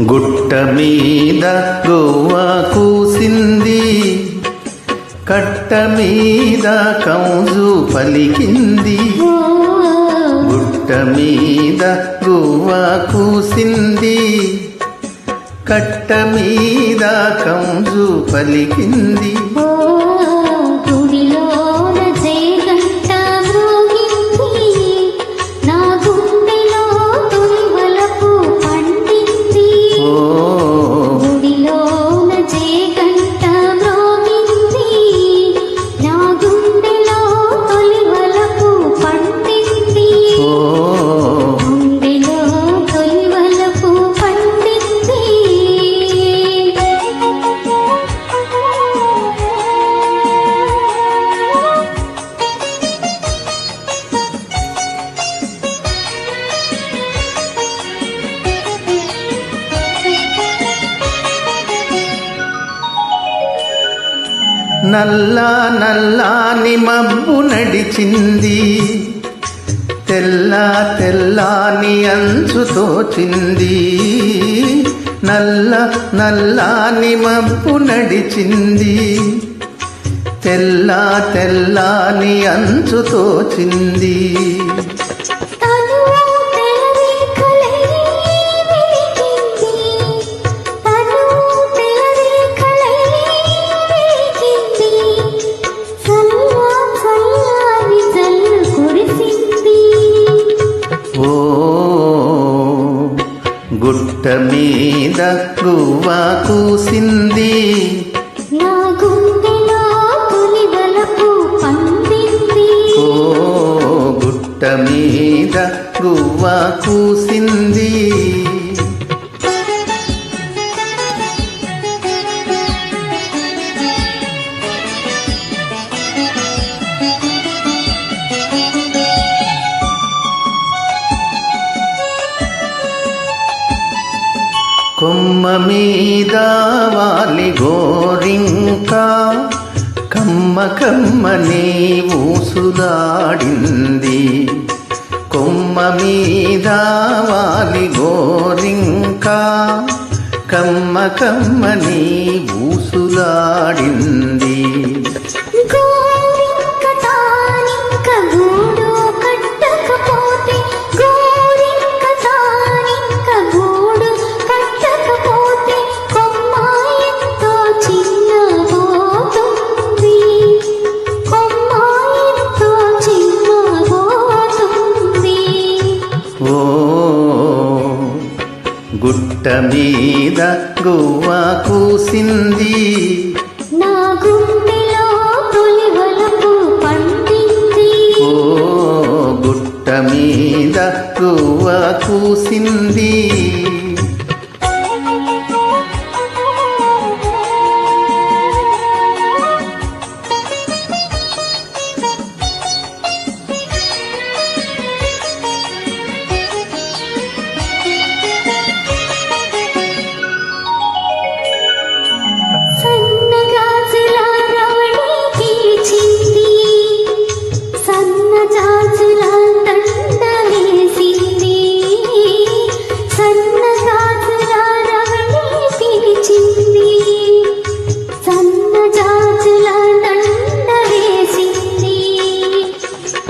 గుట్ట మీద గోవ కూసింది. కట్ట మీద కౌజు పలికింది. గుట్ట మీద గోవ కూసింది. కట్ట మీద కౌజు పలికింది. నల్ల నల్లాని మబ్బు నడిచింది. తెల్ల తెల్లాని అంచు తోచింది. నల్ల నల్లాని మబ్బు నడిచింది. తెల్ల తెల్లాని అంచు తోచింది. గుట్ట మీద గువ్వ కూసింది నా గుండెలో తొలి వలపు పండింది. ఓ గుట్ట మీద గువ్వ కూసింది మీద వాలి గోరింకా. కమ్మ కమ్మని ఊసులాడింది కొమ్మ మీద వాలి గోరింకా. కమ్మ కమ్మని ఊసులాడింది గుట్ట మీద గువ్వ కూసింది నా గుండెలో తొలి వలపు పండింది. ఓ గుట్ట మీద గువ్వ కూసింది